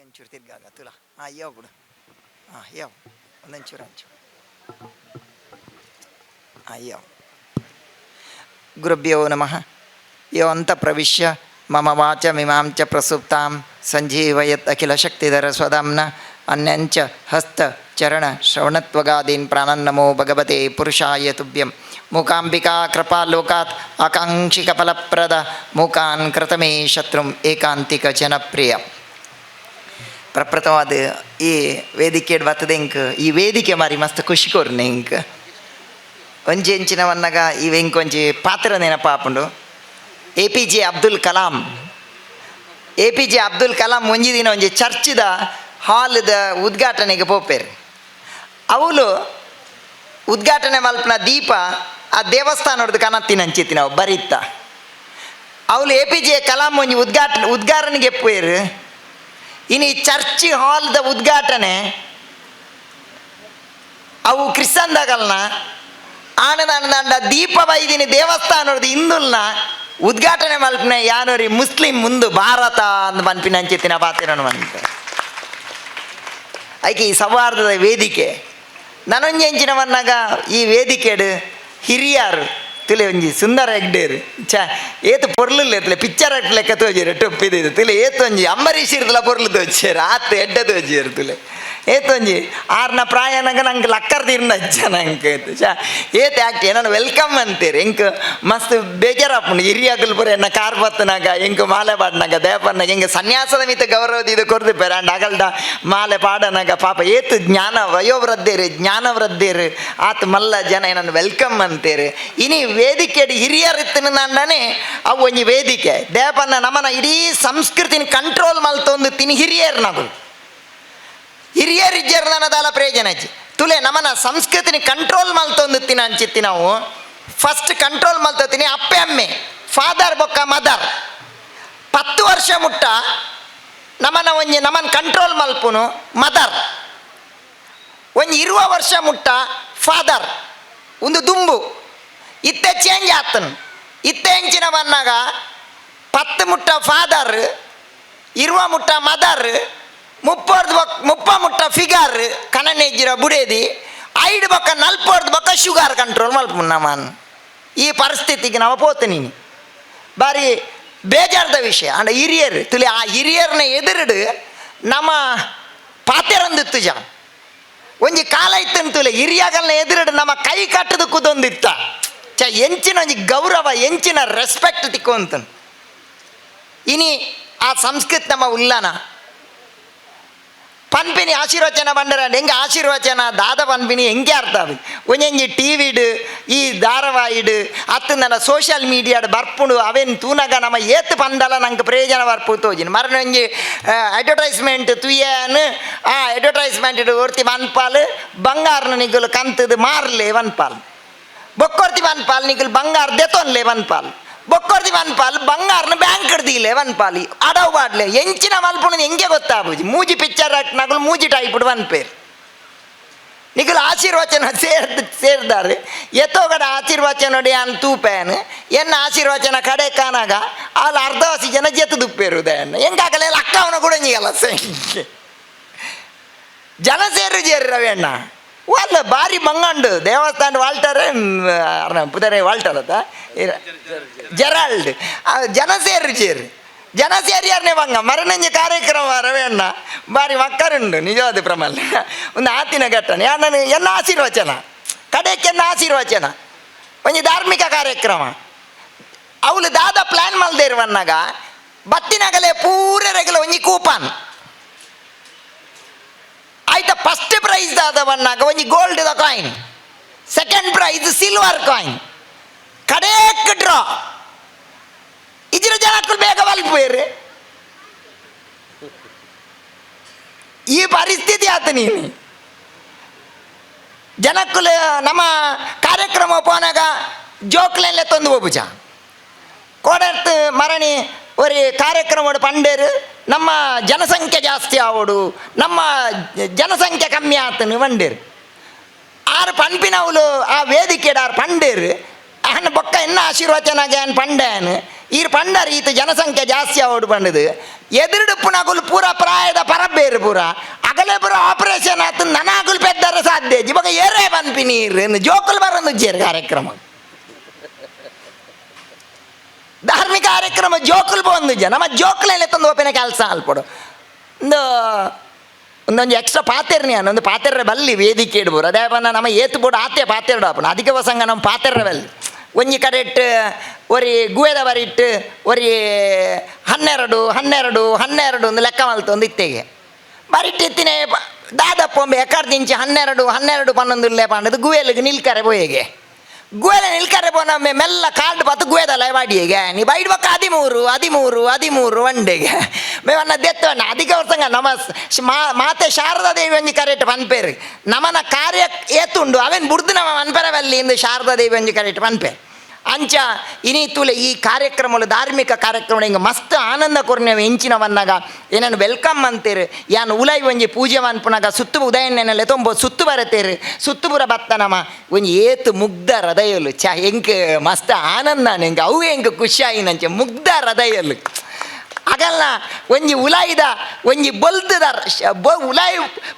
ಒಂಚೂರು ತಿರ್ಗಾಗ ತುಲ ಹಾಂ ಯಾವ ಬಿಡು ಹಾಂ ಯಾವ ಒಂದೊಂಚೂರು ಹಂಚು ಹಾಂ ಯಾವ ಗುರುಭ್ಯೋ ನಮಃ ಯೋ ಅಂತ ಪ್ರವಿಶ್ಯ ಮಮ ವಾಚ ಮಿಮಾಂ ಚ ಪ್ರಸುಪ್ತಾಂ ಸಂಜೀವಯತ್ ಅಖಿಲ ಶಕ್ತಿಧರ ಸ್ವಧಾಮ್ನ ಅನ್ಯಂಚ ಹಸ್ತ ಚರಣ ಶ್ರವಣತ್ವಗಾದೀನ್ ಪ್ರಾಣನ್ನಮೋ ಭಗವತೆ ಪುರುಷಾಯ ತುಭ್ಯಂ ಮೂಕಾಂಬಿಕಾ ಕೃಪಾಲೋಕಾತ್ ಆಕಾಂಕ್ಷಿಕ ಫಲಪ್ರದ ಮೂಕಾನ್ ಕೃತಮೇ ಶತ್ರುಂ ಏಕಾಂತಿಕ ಜನಪ್ರಿಯ ಪ್ರಪ್ರಥಮವಾದ ಈ ವೇದಿಕೆ ಬರ್ತದೆ ಇಂಕ್? ಈ ವೇದಿಕೆ ಮಾರಿ ಮಸ್ತ್ ಖುಷಿ ಕೊರ್ನೆ ಇಂಕ್. ಒಂಜಿ ಎಂಚಿನವನ್ನಾಗ ಇವ ಇಂಕೊಂಜಿ ಪಾತ್ರ ನೆನಪಾಪುಂಡು A P J Abdul Kalam. A P J Abdul Kalam ಒಂಜಿ ದಿನ ಒಂಜಿ ಚರ್ಚ್ದ ಹಾಲ್ದ ಉದ್ಘಾಟನೆಗೆ ಪೋಪೇರು. ಅವಳು ಉದ್ಘಾಟನೆ ಮಲ್ಪನ ದೀಪ ಆ ದೇವಸ್ಥಾನದ ಕನತ್ತಿನ ನಾವು ಬರೀತ ಅವಳು ಎ ಪಿ ಜೆ ಕಲಾಂ ಒಂಜಿ ಉದ್ಘಾಟನೆ ಉದ್ಘಾಟನೆಗೆ ಪೋಯರು ಇನ್ನು ಈ ಚರ್ಚ್ ಹಾಲ್ದ ಉದ್ಘಾಟನೆ, ಅವು ಕ್ರಿಸ್ತಂದಾಗಲ್ನ ಆನಂದ ದೀಪ ಬೈದಿನಿ ದೇವಸ್ಥಾನದ ಹಿಂದುಲ್ನ ಉದ್ಘಾಟನೆ ಮಲ್ಪನೆ ಯಾನೋರಿ ಮುಸ್ಲಿಂ ಮುಂದು ಭಾರತ ಅಂದ್ ಮನ್ಪಿನ ಅಂಚಿತ್ತಿನ ಪಾತಿರನು ಅಂತ ಐಕೆ ಈ ಸೌಹಾರ್ದದ ವೇದಿಕೆ. ನನೊಂಜಿ ಎಂಚಿನವನ್ನಾಗ ಈ ವೇದಿಕೆಡು ಹಿರಿಯರು ತುಲೆ ಒಂಜಿ ಸುಂದರ ಹೆಗ್ಡೇರು ಚ ಏತು ಪೊರ್ಲು ಪಿಚ್ಚರ್ ಪಿಕ್ಚರ್ ಅಟ್ ಲೆಕ್ಕ ತೋಜಿರು ಟೊಪ್ಪಿದ್ದು ತುಲೆ ಏತೊಂಜಿ ಅಂಬರೀಷ್ ಇರ್ತಲ ಪೊರ್ಲು ತೋಜೇರು ಆತ ಎಡ್ಡ ತೋಜಿರು ತುಲೆ ಏತೊಂಜಿ ಆರ್ನ ಪ್ರಾಯನಗ ನಂಗೆ ಲಕ್ಕರ್ ತಿರ್ನ ಅಜ್ಜ ನಂಗೆ ಚ ಏತ ಆಕ್ಟಿ ನಾನು ವೆಲ್ಕಮ್ ಅಂತೀರಿ? ಎಂಕ್ ಮಸ್ತ್ ಬೇಜಾರಪ್ಪುಂಡು ಹಿರಿಯಾಗಲ್ ಪುರ ಎನ್ನ ಕಾರ್ ಬತ್ತನಾಗ ಎಂಕ್ ಮಾಲೆ ಪಾಡ್ನಾಗ ದೇಪನ್ನಾಗ ಹಿಂಗೆ ಸನ್ಯಾಸದ ಮಿತ ಗೌರವದ ಇದು ಕೊರ್ದಿಪ್ಪೇರ ಅಂಡ್ ಅಗಲ್ಡ ಮಾಲೆ ಪಾಡನಾಗ ಪಾಪ ಏತು ಜ್ಞಾನ ವಯೋವೃದ್ಧೇರು ಜ್ಞಾನ ವೃದ್ಧೇರು ಆತ ಮಲ್ಲ ಜನ ಏನನ್ನು ವೆಲ್ಕಮ್ ಅಂತೀರಿ? ಇನಿ ವೇದಿಕೆ ಹಿರಿಯರಿತ್ತಿನ ನಂಡನೆ, ಅವು ಒಂಜಿ ವೇದಿಕೆ. ದೇಪನ್ನ ನಮ್ಮನ ಇಡೀ ಸಂಸ್ಕೃತಿನ ಕಂಟ್ರೋಲ್ ಮಲ್ತೊಂದು ತಿನಿ ಹಿರಿಯರು ನಾವು ಹಿರಿಯರಿಜ್ಜರ್ ನನ್ನದಲ್ಲ ಪ್ರಯೋಜನ ಅಜ್ಜಿ ತುಲೆ ನಮ್ಮನ ಸಂಸ್ಕೃತಿನ ಕಂಟ್ರೋಲ್ ಮಲ್ತೊಂದು ತಿನ ಅಂಚಿತ್ತಿ ನಾವು. ಫಸ್ಟ್ ಕಂಟ್ರೋಲ್ ಮಲ್ತೋತೀನಿ ಅಪ್ಪೆ, ಅಮ್ಮೆ ಫಾದರ್ ಬೊಕ್ಕ ಮದರ್ ಪತ್ತು ವರ್ಷ ಮುಟ್ಟ ನಮ್ಮನ ಒಂಜಿ ನಮ್ಮನ್ ಕಂಟ್ರೋಲ್ ಮಲ್ಪುನು ಮದರ್ ಒಂಜಿ ಇರುವ ವರ್ಷ ಮುಟ್ಟ ಫಾದರ್ ಒಂದು ದುಂಬು. ಇತ್ತೆ ಚೇಂಜ್ ಆತನು. ಇತ್ತೆ ಹೆಂಚಿನ ಬಂದಾಗ ಪತ್ತು ಮುಟ್ಟ ಫಾದರ್, ಇರುವ ಮುಟ್ಟ ಮದರ್, ಮುಪ್ಪರ್ದು ಬಕ್, ಮುಪ್ಪ ಮುಟ್ಟ ಫಿಗರ್ ಕನನೆಜ್ಜಿರ ಬುಡೇದಿ, ಐದು ಬಕ್ಕ ನಲ್ಪರ್ದು ಬಕ್ಕ ಶುಗರ್ ಕಂಟ್ರೋಲ್ ಮಲ್ಪು ಮಾನ್. ಈ ಪರಿಸ್ಥಿತಿಗೆ ನಾವು ಪೋತೆ ಬಾರಿ ಬೇಜಾರ್ದ ವಿಷಯ. ಅಂಡ ಹಿರಿಯರ್, ತುಲಿ ಆ ಹಿರಿಯರನ್ನ ಎದುರಿಡು ನಮ್ಮ ಪಾತೆರಂದಿತ್ತು ಜಾ ಒಂಜಿ ಕಾಲ ಇತ್ತಂತುಲೆ ಹಿರಿಯಗಳನ್ನ ಎದುರುಡು ನಮ್ಮ ಕೈ ಕಟ್ಟದ ಕುದೊಂದಿತ್ತ ಚ ಎಂಚಿನ ಒಂಜಿ ಗೌರವ ಎಂಚಿನ ರೆಸ್ಪೆಕ್ಟ್ ತಿಕ್ಕೊಂತನು ಇನಿ ಆ ಸಂಸ್ಕೃತಿ ನಮ್ಮ ಉಲ್ಲನ ಪನ್ಪಿನಿ ಆಶೀರ್ವಚನ ಬಂಡರ ಹೆಂಗೆ ಆಶೀರ್ವಚನ, ದಾದ ಪನ್ಪಿನಿ ಹೆಂಗೆ ಅರ್ಥ ಅದು? ಒಂಜೊಂಜಿ ಟಿ ವಿಡು ಈ ಧಾರಾವಾಹಿಡು ಅತ್ತು ನನ್ನ ಸೋಷಿಯಲ್ ಮೀಡಿಯಾಡ್ ಬರ್ಪುಂಡು ಅವೇನು ತೂನಗ ನಮ್ಮ ಏತ್ ಪಂದಲ ನಂಗೆ ಪ್ರಯೋಜನ ಬರ್ಪು ತೋಜಿನ. ಮರನೊಂಜಿ ಅಡ್ವರ್ಟೈಸ್ಮೆಂಟ್ ತುಯ್ಯನು, ಆ ಅಡ್ವರ್ಟೈಸ್ಮೆಂಟ್ ಒರ್ತಿ ಮನ್ಪಾಲ್, ಬಂಗಾರನ ನಿಗುಲು ಕಂತದು ಮಾರ್ಲೆ ವನ್ಪಾಲ್ ಬೊಕ್ಕೊರ್ತಿ ವನ್ಪಾಲ್ ನಿಗುಲು ಬಂಗಾರ ದೆತೊನ್ಲೆ ವನ್ಪಾಲ್ ಬೊಕ್ಕೊರ್ತಿ ವನ್ಪಾಲ್ ಬಂಗಾರನ ಬ್ಯಾಂಕ್ ಹಿಡ್ದಿಲ್ಲ ವನ್ಪಾಲಿ ಅಡವು ಬಾಡ್ಲೆ ಎಂಚಿನ ಮಲ್ಪುಣ ಹೆಂಗೆ ಗೊತ್ತಾಬುಜಿ ಮೂಜಿ ಪಿಕ್ಚರ್ ನಗಲು ಮೂಜಿ ಟೈಪ್ಡ್ ವನ್ಪೇರ್ ನಿಗುಲು ಆಶೀರ್ವಚನ ಸೇರ್ ಸೇರಿದಾರೆ ಎತ್ತೋಗಡ ಆಶೀರ್ವಚನ ಅನ್ ತೂಪೇನು ಎನ್ನ ಆಶೀರ್ವಚನ ಕಡೆ ಕಾನಾಗ ಅಲ್ಲಿ ಅರ್ಧವಾಸಿ ಜನ ಜೆತ್ತು ದುಪ್ಪೇರು ದಯನ್ನ ಹೆಂಗಾಗಲ್ಲ ಅಕ್ಕವನ ಕೂಡ ನೀಗಲ್ಲ ಸೆಂಗೆ ಜನ ಸೇರು ಜೇರಿ ರವಿಯಣ್ಣ ಬಾರಿ ಬಂಗಂಡು ದೇವಸ್ಥಾನ ವಾಲ್ಟರ್ ಪುದರೆ ವಾಲ್ಟರ್ ಅದ ಜೆರಾಲ್ಡ್. ಜನ ಸೇರಿ ಜೇರಿ ಜನ ಸೇರಿಯಾರನೇ ಬಂಗ ಮರನಂಜಿ ಕಾರ್ಯಕ್ರಮ ರವಿಯಣ್ಣ ಬಾರಿ ಮಕ್ಕರುಂಡು ನಿಜವಾದ ಪ್ರಮಾಣ. ಒಂದು ಆತಿನ ಘಟನೆ. ನಾನು ಎನ್ನ ಆಶೀರ್ವಚನ. ಕಡೆಕ್ಕೆ ಎನ್ನ ಆಶೀರ್ವಚನ. ಒಂದು ಧಾರ್ಮಿಕ ಕಾರ್ಯಕ್ರಮ. ಅವಳು ದಾದ ಪ್ಲ್ಯಾನ್ ಮಲ್ದೇ ಇರುವನ್ನಾಗ ಬತ್ತಿನಾಗಲೇ ಪೂರ ರೆಗಲ ಒಂಜಿ ಕೂಪನ್. ಆಯ್ತಾ? ಫಸ್ಟ್ ಪ್ರೈಸ್ ದಾದವನ್ನಾಗ ಒಂಜಿ gold the coin second prize silver coin ಕಡೇಕ್ draw ಇದ್ರ ಜನಕ್ಕೂ ಬೇಗ ಮಲ್ಪೇರು ಈ ಪರಿಸ್ಥಿತಿ ಆತ ನೀನು. ಜನಕ್ಕೂ ನಮ್ಮ ಕಾರ್ಯಕ್ರಮ ಪೋನಾಗ ಜೋಕ್ಲೆಲ್ಲ ತಂದು ಹೋಗುಜ ಕೋಡರ್ತ್ ಮರಣಿ ஒரு ಕಾರ್ಯಕ್ರಮ ಪಂಡೇರು. ನಮ್ಮ ಜನಸಂಖ್ಯೆ ಜಾಸ್ತಿ ಆವಡು, ನಮ್ಮ ಜನಸಂಖ್ಯೆ ಕಮ್ಮಿ ಆತನು ಪಂಡೇರು ಆರು ಪಂಪಿನವಳು ಆ ವೇದಿಕೆ ಆರು ಪಂಡೇರು ಅಹನ್ ಬೊಕ್ಕ ಎನ್ನ ಆಶೀರ್ವಚನಾಗೆ ಅನ್ ಪಂಡೇನು ಈ ಪಂಡರ್ ಈತ ಜನಸಂಖ್ಯೆ ಜಾಸ್ತಿ ಆವಡು ಪಂಡದು ಎದುರುಡುಪ್ಪುನಗುಲು ಪೂರ ಪ್ರಾಯದ ಪರಬೇರು ಪೂರ. ಅಗಲೇ ಪೂರ ಆಪರೇಷನ್ ಆತು, ನನಗುಲು ಪೆದ್ದರ ಸಾಧ್ಯ. ಇವಾಗ ಏರೇ ಬನ್ಪಿ ನೀರು ಜೋಕುಲು ಬರೋದು ಕಾರ್ಯಕ್ರಮ. ಧಾರ್ಮಿಕ ಕಾರ್ಯಕ್ರಮ ಜೋಕುಲ್ ಬಂದು ಜನ ನಮ್ಮ ಜೋಕುಲಲ್ಲಿ ತಂದು ಒಪ್ಪಿನ ಕೆಲಸ ಅಲ್ಪಡು ಒಂದು, ಒಂದೊಂದು ಎಕ್ಸ್ಟ್ರಾ ಪಾತೆರ್ನಿ ಒಂದು ಪಾತೆರ್ರೆ ಬಲ್ಲಿ ವೇದಿಕೆ ಇಡ್ಬೋದು. ಅದೇ ಬನ್ನ ನಮ್ಮ ಏತು ಬೋಡು ಆತೆ ಪಾತೆರ್ಡು ಅಪ್ಪನ ಅದಕ್ಕೆ ವಸಂಗ ನಮ್ಮ ಪಾತೆರ್ರೆ ಬಲ್ಲಿ. ಒಂಜಿ ಕಡೆ ಇಟ್ಟು, ಒರಿ ಗುವೆದ ಬರಿಟ್ಟು ಒರಿ ಹನ್ನೆರಡು ಹನ್ನೆರಡು ಹನ್ನೆರಡು ಒಂದು ಲೆಕ್ಕ ಮಲ್ತು ಒಂದು ಇತ್ತೆಗೆ. ಬರಿಟ್ಟಿತ್ತಿನೇ ದಾದಪ್ಪ ಒಮ್ಮೆ ಎಕರ್ದಿಂಚಿ ಹನ್ನೆರಡು ಹನ್ನೆರಡು ಪನ್ನೊಂದು ಪಾಂಡದು ಗುವೆಲಿಗೆ ನಿಲ್ಕರೆ ಬೋಯೆಗೆ ಗುವೆಲ ನಿಲ್ಕರೆ ಪೋನೊಮ್ಮೆ ಮೆಲ್ಲ ಕಾರ್ಡ್ ಬತ್ತು ಗುವೆದಲ್ಲ ಬಾಡಿಗೆ ನೀ ಬೈಡ್ ಬಕ್ಕ ಹದಿಮೂರು ಹದಿಮೂರು ಹದಿಮೂರು ಒಂಡೆಗೆ ಮೇವನ್ನ ದೆತ್ತವನ್ನ ಅಧಿಕ ವರ್ಷಂಗ ನಮ ಶ- ಮಾ- ಮಾತೆ ಶಾರದಾ ದೇವಿ ಒಂಜಿ ಕರೆಕ್ಟ್ ಪನ್ಪೇರು ನಮನ ಕಾರ್ಯ ಏತುಂಡು ಅವೇನು ಬುಡ್ದು ನಮ್ಮ ಮನ್ಪೆರವಲ್ಲಿ ಇಂದು ಶಾರದಾ ದೇವಿ ಒಂಜಿ ಕರೆಕ್ಟ್ ಪನ್ಪೇರು ಅಂಚ ಇನೀತುಲೆ ಈ ಕಾರ್ಯಕ್ರಮಗಳು ಧಾರ್ಮಿಕ ಕಾರ್ಯಕ್ರಮ ಹಿಂಗೆ ಮಸ್ತ್ ಆನಂದ ಕೊರ್ನೇವು ಎಂಚಿನ ಬಂದಾಗ ಏನನ್ನು ವೆಲ್ಕಮ್ ಅಂತೀರಿ, ಯಾನು ಉಲೈ ಒಂಜಿ ಪೂಜೆ ಮನ್ಪುನಾಗ ಸುತ್ತು ಉದಯನೆಲ್ಲ ತೊಂಬ, ಸುತ್ತು ಬರತೀರಿ ಸುತ್ತು ಬುರ ಬತ್ತನಮ. ಒಂಜಿ ಏತು ಮುಗ್ಧ ಹೃದಯಲು, ಚ ಹೆಂಗೆ ಮಸ್ತ್ ಆನಂದ ಹೆಂಗೆ ಅವು ಹೆಂಗೆ ಖುಷಿಯಾಯಿನಂಚೆ ಮುಗ್ಧ ಹೃದಯಲು. ಆಗಲ್ಲ ಒಂಜಿ ಉಲಾಯಿದ, ಒಂಜಿ ಬೊಲ್ದದ ಉಲಾಯಿ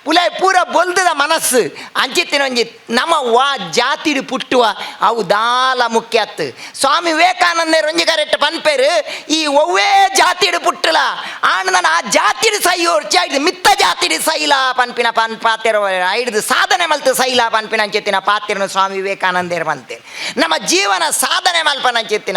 ಉಲಾಯಿ ಪೂರ ಬೊಲ್ದದ ಮನಸ್ಸು. ಅಂಚಿತ್ತಿನ ಒಂಜಿ ನಮ್ಮ ವಾ ಜಾತಿಡು ಪುಟ್ಟುವ, ಅವು ದಾಲ ಮುಖ್ಯ ಅತ್ತು ಸ್ವಾಮಿ ವಿವೇಕಾನಂದರು ಒಂಜಿ ಕರೆಕ್ಟ್ ಪನ್ಪೇರು, ಈ ಒವ್ವೇ ಜಾತಿಡು ಪುಟ್ಟಲ ಆಂಡ್ ಆ ಜಾತಿಡು ಸೈಯೋರ್ಚಿ ಆಯ್ದು ಮಿತ್ತ ಜಾತಿಡು ಸೈಲ ಪನ್ಪಿನ ಪನ್ ಪಾತೆರ ಆಯ್ದು ಸಾಧನೆ ಮಲ್ತು ಸೈಲ ಪನ್ಪಿನ ಅಂಚಿತ್ತಿನ ಸ್ವಾಮಿ ವಿವೇಕಾನಂದರು ಬಂತೇವೆ ನಮ್ಮ ಜೀವನ ಸಾಧನೆ ಮಲ್ಪನ ಅಂಚೆತ್ತಿ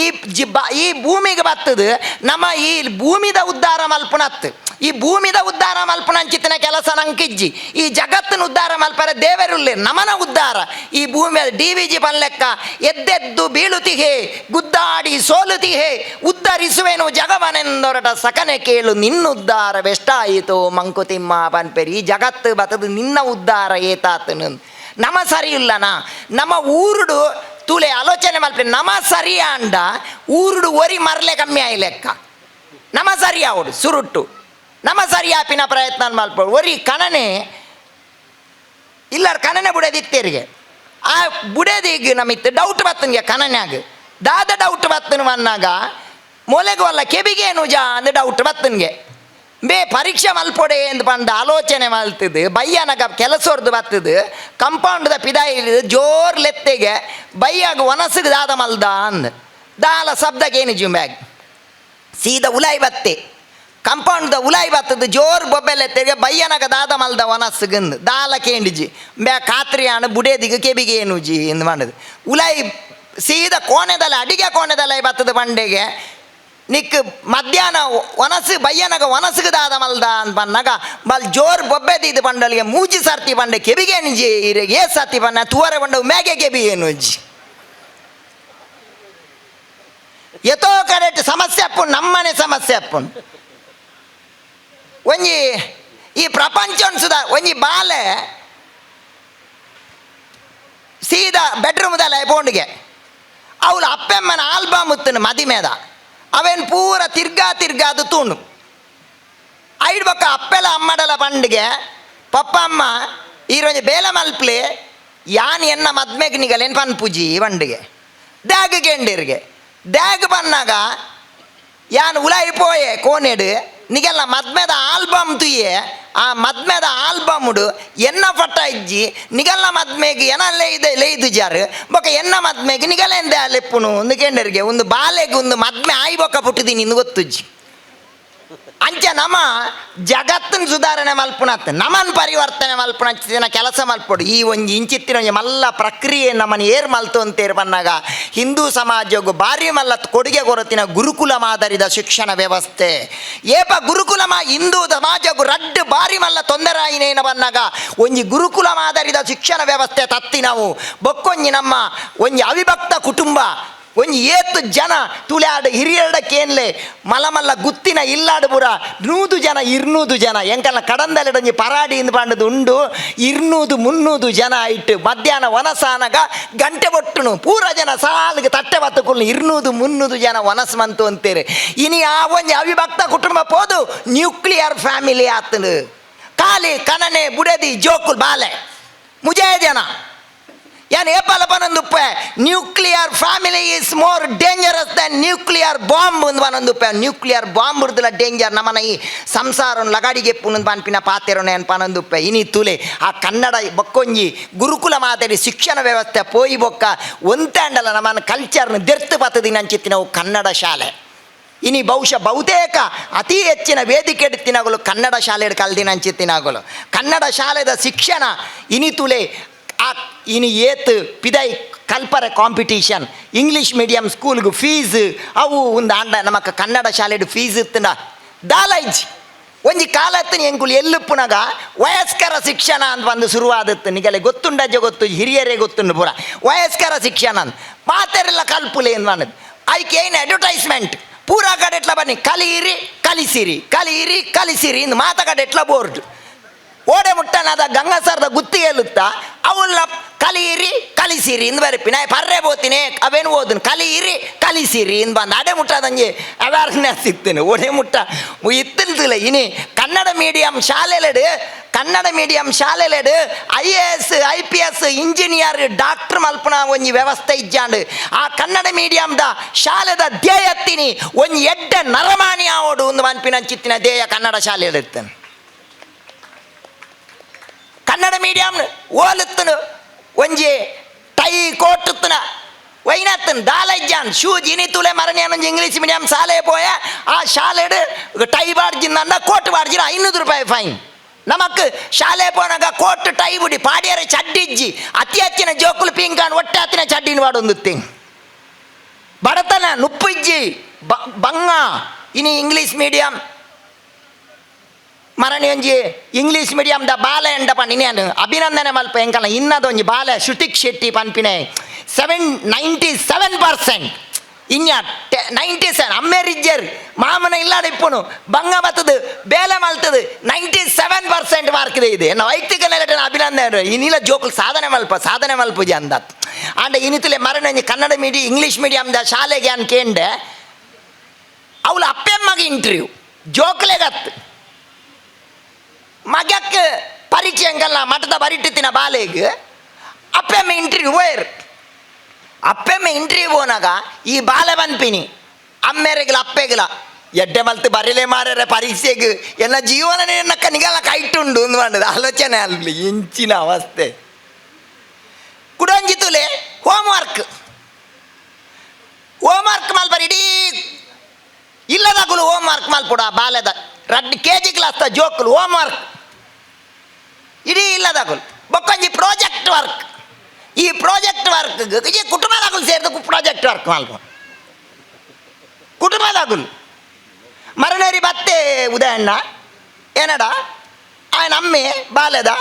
ಈ ಜಿ ಈ ಭೂಮಿಗೆ ಬತ್ತದು, ನಮ್ಮ ಈ ಭೂಮಿದ ಉದ್ಧಾರ ಮಲ್ಪನತ್. ಈ ಭೂಮಿದ ಉದ್ಧಾರ ಮಲ್ಪನ ಅಂಚಿತ್ತಿನ ಕೆಲಸ ನಂಕಿಜ್ಜಿ. ಈ ಜಗತ್ತಿನ ಉದ್ಧಾರ ಮಲ್ಪರೆ ದೇವರುಳ್ಳಿ ನಮನ ಉದ್ಧಾರ. ಈ ಭೂಮಿ ಡಿ ವಿ ಜಿ ಬಲ್ಲೆಕ್ಕ ಎದ್ದೆದ್ದು ಬೀಳುತಿಹೆ, ಗುದ್ದಾಡಿ ಸೋಲುತಿಹೆ, ಉದ್ಧರಿಸುವೆನು ಜಗವನೆಂದೊರಟ ಸಕನೆ ಕೇಳು ನಿನ್ನುದ್ಧಾರವೆಷ್ಟಾಯಿತು ಮಂಕುತಿಮ್ಮ ಬನ್ಪೆರಿ ಈ ಜಗತ್ತು ಬತದು ನಿನ್ನ ಉದ್ಧಾರ ಏತಾತನು. ನಮ ಸರಿ ಇಲ್ಲನಾ ನಮ್ಮ ಊರುಡು ತುಲೆ ಆಲೋಚನೆ ಮಲ್ಪೆ, ನಮ ಸರಿ ಅಂಡ ಊರುಡು ಒರಿ ಮರಲೆ ಕಮ್ಮಿ ಆಯಿ ನಮ ಸರಿ ಆವಡು ಸುರುಟ್ಟು. ನಮ ಸರಿ ಆಪಿನ ಪ್ರಯತ್ನ ಮಲ್ಪಡು. ಒರಿ ಕಣನೆ, ಇಲ್ಲಾರ ಕಣನೆ ಬುಡದಿತ್ತೇರಿಗೆ ಆ ಬುಡದಿಗೆ ನಮಿತ್ತು ಡೌಟ್ ಬತ್ತನ್ಗೆ ಕಣನ್ಯಾಗ. ದಾದ ಡೌಟ್ ಬತ್ತನು ಅನ್ನಾಗ ಮೊಲೆಗೆ ಅಲ್ಲ ಕೆಬಿಗೇನು ಜಾ ಅಂದ್ ಡೌಟ್ ಬತ್ತನ್ಗೆ. ಬೇ ಪರೀಕ್ಷೆ ಮಲ್ಪೊಡೆ ಎಂದು ಪಂಡ ಆಲೋಚನೆ ಮಲ್ತದು ಬಯ್ಯನಗ ಕೆಲಸೊರ್ದು ಬತ್ತದು ಕಂಪೌಂಡ್ದ ಪಿದಾಯಿ ಜೋರ್ ಲೆತ್ತೆಗೆ ಬೈಯಾಗ ಒನಸಿಗೆ ದಾದ ಮಲ್ದ ಅಂದ. ದಾಲ ಶಬ್ದಕ್ಕೆ ಬ್ಯಾಗ್ ಸೀದಾ ಉಲಾಯಿ ಬತ್ತೆ. ಕಂಪೌಂಡ್ದ ಉಲಾಯಿ ಬತ್ತದ ಜೋರ್ ಬೊಬ್ಬೆಲೆ ತೆಗೆ ಬಯ್ಯನಗ ದಾದ ಮಲ್ದ ಒನಸ್ಗಂದು ದಾಲ ಕೇಂಡಿಜಿ. ಬ್ಯಾ ಖಾತ್ರಿ ಆಣ ಬುಡೇದಿಗೆ ಕೆಬಿಗೆ ಏನು ಜಿ ಎಂದು ಮಾಡೋದು. ಉಲಾಯಿ ಸೀದ ಕೋಣೆದಲ್ಲ ಅಡಿಗೆ ಕೋಣೆದಲ್ಲ ಬತ್ತದ ಬಂಡೆಗೆ. ನಿಕ್ ಮಧ್ಯಾಹ್ನ ಒನಸು ಬಯ್ಯನಗ ಒನಸುಗೆ ದಾದ ಮಲ್ದ ಅಂತ ಬಂದಾಗ ಬಲ್ ಜೋರ್ ಬೊಬ್ಬೆದ ಇದು ಬಂಡಲಿಗೆ ಮೂಜಿ ಸರ್ತಿ ಬಂಡೆ ಕೆಬಿಗೆ ನಿಜಿ ಇರೆಗೆ ಏ ಸರ್ತಿ ಬಣ್ಣ ತೂವರೆ ಬಂಡವು ಮ್ಯಾಗೆ ಕೆಬಿ ಏನು ಅಜ್ಜಿ ಎತೋ ಕರೆಕ್ಟ್ ಸಮಸ್ಯೆ ಅಪ್ಪುಂಡು ನಮ್ಮನೆ ಸಮಸ್ಯೆ ಅಪ್ಪುಂಡು ಒಂಜಿ ಈ ಪ್ರಪಂಚ ಸುದ ಒಂಜಿ ಬಾಲೆ ಸೀದಾ ಬೆಡ್ರೂಮ್ದಲ್ಲ ಬೋಂಡಿಗೆ ಅವಳು ಅಪ್ಪೆಮ್ಮನ ಆಲ್ಬಮ್ ಇತ್ತನು ಮದಿಮೇದ ಅವೇನು ಪೂರ ತಿರ್ಗಾ ತಿರ್ಗಾ ತೂಂಡು. ಐಡ್ ಬಕ್ಕ ಅಪ್ಪೆಲ ಅಮ್ಮಡಲ ಪಂಡಿಗೆ ಪಪ್ಪ ಅಮ್ಮ ಈರೊಂಜಿ ಬೇಲ ಮಲ್ಪ್ಲಿ, ಯಾನ್ ಎನ್ನ ಮದ್ಮೆಗ್ನಿಗಲೇನು ಪನ್ಪುಜಿ ಬಂಡಿಗೆ. ದಾಗಿಗೆ ಗೆಂಡಿರ್ಗೆ. ದ್ಯಾಗ್ ಬಂದಾಗ ಯಾನ್ ಉಲಾಯಿ ಪೋಯೆ ಕೋನೆಡು, ನಿಗೆಲ್ಲ ಮದ್ಮೆದ ಆಲ್ಬಮ್ ತುಯ್ಯೆ ಆ ಮದ್ಮೆದ ಆಲ್ಬಮ್ಡು ಎನ್ನ ಪಟ್ಟ ಇಜ್ಜಿ, ನಿಗಲ್ಲ ಮದ್ಮೆಗೆ ಎನ ಲೇಯ್ದೆ, ಲೇಯ್ದು ಜಾರು, ಬೊಕ ಎನ್ನ ಮದ್ಮೆಗೆ ನಿಗಲೆಂದೆ ಲೆಪ್ಪುನು ಒಂದು ಕೆಂಡರಿಗೆ ಒಂದು ಬಾಲೆಗೆ ಒಂದು ಮದ್ಮೆ ಆಯ್ಬೊಕ್ಕ ಪುಟ್ಟಿದ್ದೀನಿ ಇನ್ನು ಗೊತ್ತುಜ್ಜಿ. ಅಂಚ ನಮ ಜಗತ್ತಿನ ಸುಧಾರಣೆ ಮಲ್ಪುನತ್ ನಮನ್ ಪರಿವರ್ತನೆ ಮಲ್ಪುನ ಕೆಲಸ ಮಲ್ಪಡು. ಈ ಒಂಜಿ ಇಂಚಿತ್ತಿನ ಒಂಜಿ ಮಲ್ಲ ಪ್ರಕ್ರಿಯೆ ನಮ್ಮನ್ನು ಏರ್ ಮಲ್ತು ಅಂತೇರು ಬಂದಾಗ ಹಿಂದೂ ಸಮಾಜಗೂ ಭಾರಿ ಮಲ್ಲ ಕೊಡುಗೆ ಕೊರತಿನ ಗುರುಕುಲ ಮಾದರಿದ ಶಿಕ್ಷಣ ವ್ಯವಸ್ಥೆ. ಏಪ ಗುರುಕುಲ ಮಾ ಹಿಂದೂ ಸಮಾಜಗೂ ರಡ್ ಬಾರಿ ಮಲ್ಲ ತೊಂದರೆ ಆಯಿನೇನ ಬಂದಾಗ ಒಂಜಿ ಗುರುಕುಲ ಮಾದರಿದ ಶಿಕ್ಷಣ ವ್ಯವಸ್ಥೆ ತತ್ತಿ ನಾವು. ಬೊಕ್ಕೊಂಜಿ ನಮ್ಮ ಒಂಜಿ ಅವಿಭಕ್ತ ಕುಟುಂಬ ಒಂಜಿ ಏತ್ ಜನ ತುಳ್ಯಾಡು ಹಿರಿಯರ್ಡಕ್ಕೇನ್ಲೆ ಮಲ್ಲ ಮಲ್ಲ ಗುತ್ತಿನ ಇಲ್ಲಾಡು ಬುರ ನೂದು ಜನ, ಇರ್ನೂದು ಜನ. ಎಂಕಲ್ಲ ಕಡಂದಲೆಡೊಂಜಿ ಪರಾಡಿ ಇಂದು ಪಾಂಡದು ಉಂಡು, ಇರ್ನೂದು, ಮುನ್ನೂದು ಜನ ಇಟ್ಟು ಮಧ್ಯಾಹ್ನ ವನಸಾನಗ ಗಂಟೆ ಬೊಟ್ಟುನು. ಪೂರ ಜನ ಸಾಲಿಗೆ ತಟ್ಟೆ ಬತ್ತುಕೊಳ್ನು ಇರ್ನೂದು, ಮುನ್ನೂದು ಜನ ವನಸ್ ಮಂತು ಅಂತೇರಿ. ಇನಿ ಆ ಒಂಜಿ ಅವಿಭಕ್ತ ಕುಟುಂಬ ಪೋದು ನ್ಯೂಕ್ಲಿಯರ್ ಫ್ಯಾಮಿಲಿ ಆತನು ಕಾಲಿ ಕನನೆ, ಬುಡದಿ, ಜೋಕುಲ್, ಬಾಲೆ. ಮುಜೇ ಜನ. ಏನು ಏಪಲ nuclear family is more dangerous than nuclear bomb ಒಂದು ಒಂದು ನ್ಯೂಕ್ಲಿಯರ್ ಬಾಂಬ್ ಇರ್ದಿಲ್ಲ ಡೇಂಜರ್ ನಮ್ಮನ ಈ ಸಂಸಾರ ಲಗಾಡಿಗೆ ಪುನಂದ್ ಪನ್ಪಿನ ಪಾತೆರೋನೆ ಅನ್ ಪನೊಂದುಪ್ಪೆ ಇನಿ ತುಲೆ, ಆ ಕನ್ನಡ ಬಕ್ಕೊಂಜಿ ಗುರುಕುಲ ಮಾದರಿ ಶಿಕ್ಷಣ ವ್ಯವಸ್ಥೆ ಪೋಯಿ ಬೊಕ್ಕ ಒಂತಾಂಡಲ ನಮ್ಮನ ಕಲ್ಚರ್ನ ದೆರ್ತು ಪತ್ತದಿ ನಂಚಿತ್ತಿನ ಅವು ಕನ್ನಡ ಶಾಲೆ. ಇನಿ ಬಹುಶಃ ಬಹುತೇಕ ಅತಿ ಹೆಚ್ಚಿನ ವೇದಿಕೆ ತಿನಗಲು ಕನ್ನಡ ಶಾಲೆ ಕಲ್ದಿನಂಚಿತ್ತಿನಾಗಲು ಕನ್ನಡ ಶಾಲೆದ ಶಿಕ್ಷಣ, ಇನಿ ತುಲೆ, ಆ ಇನಿ ಏತ್ ಪಿದೈ ಕಲ್ಪರೆ ಕಾಂಪಿಟೀಷನ್ ಇಂಗ್ಲೀಷ್ ಮೀಡಿಯಂ ಸ್ಕೂಲ್ಗೆ ಫೀಸ್ ಅವು ಒಂದು ಆಂಡ ನಮಕ ಕನ್ನಡ ಶಾಲೆಡು ಫೀಸ್ ಇತ್ತಿನ ದಾಲೈಜ್ ಒಂಜಿ ಕಾಲತ್ತಿನ ಎಂಕುಲು ಎಲ್ಲುಪ್ಪುನಗ ವಯಸ್ಕರ ಶಿಕ್ಷಣ ಅಂತ ಒಂದು ಶುರುವಾದತ್ತು. ನಿಗಲೆ ಗೊತ್ತುಂಡಜ್ಜ ಗೊತ್ತು, ಹಿರಿಯರೇ ಗೊತ್ತುಂಡು ಪೂರ. ವಯಸ್ಕರ ಶಿಕ್ಷಣ ಅಂತ ಮಾತೆರೆಲ್ಲ ಕಲ್ಪುಲೆ ಅಂತ ಅನ್ನೋದು ಐಕೆ ಏನು ಅಡ್ವರ್ಟೈಸ್ಮೆಂಟ್ ಪೂರ ಕಡೆ ಎಟ್ಲ ಬನ್ನಿ ಕಲಿಯಿರಿ ಕಲಿಸಿರಿ ಕಲಿಯಿರಿ ಕಲಿಸಿರಿ ಇಂದು ಮಾತ ಕಡೆ ಎಟ್ಲ ಬೋರ್ಡ್. ಓಡೆ ಮುಟ್ಟನಾದ ಗಂಗಸರದ ಗುತ್ತಿ ಹೇಳುತ್ತಾ ಅವನ್ನ ಕಲಿಯಿರಿ ಕಲಿಸಿರಿ ಇಂದು ಬರಪಿ ನಾ ಪರ್ರೆ ಬೋತೀನಿ ಅವೇನು ಓದನು ಕಲಿಯಿರಿ ಕಲಿಸಿರಿ ಇಂದು ಬಂದು ಅಡೆ ಮುಟ್ಟದಂಗೆ ಅವೇರ್ನೆಸ್ ಇತ್ತೇನೆ ಓಡೆ ಮುಟ್ಟ ಇತ್ತಿಲ್ದಿಲ್ಲ ಇನಿ ಕನ್ನಡ ಮೀಡಿಯಂ ಶಾಲೆಲೆಡು Kannada medium ಶಾಲೆಲೆಡು I A S I P S engineer doctor ಮಲ್ಪನ ಒಂಜಿ ವ್ಯವಸ್ಥೆ ಇಜ್ಜಾಂಡು ಆ ಕನ್ನಡ ಮೀಡಿಯಂದ ಶಾಲೆದ ಧ್ಯೇಯತ್ತಿನಿ ಒಂಜಿ ಎಡ್ಡ ನರಮಾಣಿ ಆವೋಡು ಒಂದು ಮನ್ಪಿನ ಚಿತ್ತಿನ ಧ್ಯೇಯ ಕನ್ನಡ ಶಾಲೆಲಿರ್ತೇನೆ ಕನ್ನಡ ಮೀಡಿಯಂ ಓಲುತ್ತನು ಒಂಜಿ ಟೈ ಕೋಟುತ್ತನ ವೈನತ್ತನ್ ದಾಲಜ್ಜಾನ್ ಶೂ ಜಿನಿ ತುಲೆ ಮರಣಿ ಅನ್ನೊಂದು ಇಂಗ್ಲೀಷ್ ಮೀಡಿಯಂ ಶಾಲೆ ಪೋಯ ಆ ಶಾಲೆಡು ಟೈ ಬಾಡ್ಜಿಂದ ಕೋಟ್ ಬಾಡ್ಜಿನ ಐನೂರು ರೂಪಾಯಿ ಫೈನ್ ನಮಕ್ ಶಾಲೆ ಪೋನಾಗ ಕೋಟ್ ಟೈ ಬುಡಿ ಪಾಡ್ಯಾರೆ ಚಡ್ಡಿಜ್ಜಿ ಅತಿ ಹೆಚ್ಚಿನ ಜೋಕುಲು ಪಿಂಕಾನ್ ಒಟ್ಟೆ ಹತ್ತಿನ ಚಡ್ಡಿನ ವಾಡೊಂದು ತಿಂಗ್ ಬಡತನ ನುಪ್ಪಿಜ್ಜಿ ಬ ಬಂಗ ಇನಿ ಇಂಗ್ಲೀಷ್ ಮೀಡಿಯಂ ಮರಣಿ ಒಂಜಿ ಇಂಗ್ಲೀಷ್ ಮೀಡಿಯಂದ ಬಾಲೆ ಎಂಡ ಪನ್ ಇನ್ನೇನು ಅಭಿನಂದನೆ ಮಲ್ಪ ಎಂಕಲ್ಲ, ಇನ್ನದೊಂಜಿ ಬಾಲೆ ಶುಟಿಕ್ ಶೆಟ್ಟಿ ಪನ್ಪಿನೆ ಸೆವೆನ್ ನೈಂಟಿ ಸೆವೆನ್ ಪರ್ಸೆಂಟ್ ಇನ್ಯ ನೈಂಟಿ ಸೆವೆನ್ ಅಮ್ಮೇರಿಜ್ಜರ್, ಮಾಮನ ಇಲ್ಲಾಡ ಇಪ್ಪುನು. ಬಂಗ ಬತ್ತದು, ಬೇಲೆ ಮಲ್ತದು ನೈಂಟಿ ಸೆವೆನ್ ಪರ್ಸೆಂಟ್ ಮಾರ್ಕ್ ಇದೆ. ನಾವು ವೈಯಕ್ತಿಕ ಅಭಿನಂದನೆ ಇನ್ನಿಲ್ಲ ಜೋಕುಲು ಸಾಧನೆ ಮಲ್ಪ, ಸಾಧನೆ ಮಲ್ಪುಜಿ ಅಂದತ್. ಆಂಡ ಇನಿತಲೆ ಮರಣ ಕನ್ನಡ ಮೀಡಿಯಂ ಇಂಗ್ಲೀಷ್ ಮೀಡಿಯಂದ ಶಾಲೆಗೆ ಅನ್ಕೇಂಡೆ ಅವಳು ಅಪ್ಪೆಮ್ಮಗೆ ಇಂಟರ್ವ್ಯೂ ಜೋಕ್ಲೆಗತ್ತು ಮಗಕ್ಕೆ ಪರೀಕ್ಷೆ ಹಂಗಲ್ಲ, ಮಠದ ಬರಿಟ್ಟಿತ್ತಿನ ಬಾಲೇಗ್. ಅಪ್ಪೆಮ್ಮ ಇಂಟರ್ವ್ಯೂ ಹೋಯರ್. ಅಪ್ಪೆಮ್ಮ ಇಂಟರ್ವ್ಯೂ ಹೋನಾಗ ಈ ಬಾಲೆ ಬಂದ್ಪಿನಿ. ಅಮ್ಮೆರೆಗಿಲ ಅಪ್ಪೆಗಿಲ ಎಡ್ಡೆ ಮಲ್ತು ಬರಲೇ ಮಾರ್ಯಾರ ಪರೀಕ್ಷೆಗೆ. ಎಲ್ಲ ಜೀವನನೇ ನಕ್ಕ ನಿಗಲ್ಲ ಕೈಟ್ಟುಂಡು ಒಂದು ಮಾಡೋದು. ಆಲೋಚನೆ ಅಲ್ಲಿ ಇಂಚಿನ ಅವಸ್ಥೆ. ಕುಡಂಜಿತುಲೆ ಹೋಮ್ವರ್ಕ್ ಹೋಮ್ವರ್ಕ್ ಮಲ್ಪರಿ ಇಡೀ ಇಲ್ಲದಾಗಲು ಹೋಮ್ವರ್ಕ್ ಮಲ್ಪುಡ ಬಾಲ್ಯದ ರಡ್ ಕೆ ಜಿ ಕ್ಲಾಸ್ದ ಜೋಕುಲು ಹೋಮ್ವರ್ಕ್ ಇಡೀ ಇಲ್ಲದಾಗುಲು ಬೊಕ್ಕೊಂಜಿ ಪ್ರಾಜೆಕ್ಟ್ ವರ್ಕ್ ಈ ಪ್ರಾಜೆಕ್ಟ್ ವರ್ಕ್ ಈ ಕುಟುಂಬದಾಗುಲು ಸೇರಿದ ಪ್ರಾಜೆಕ್ಟ್ ವರ್ಕ್ ಮಲ್ಪ ಕುಟುಂಬದಾಗುಲು ಮರನೇರಿ ಬತ್ತೆ ಉದಯಣ್ಣ ಏನಡ ఆయన అమ్మి బాలేదా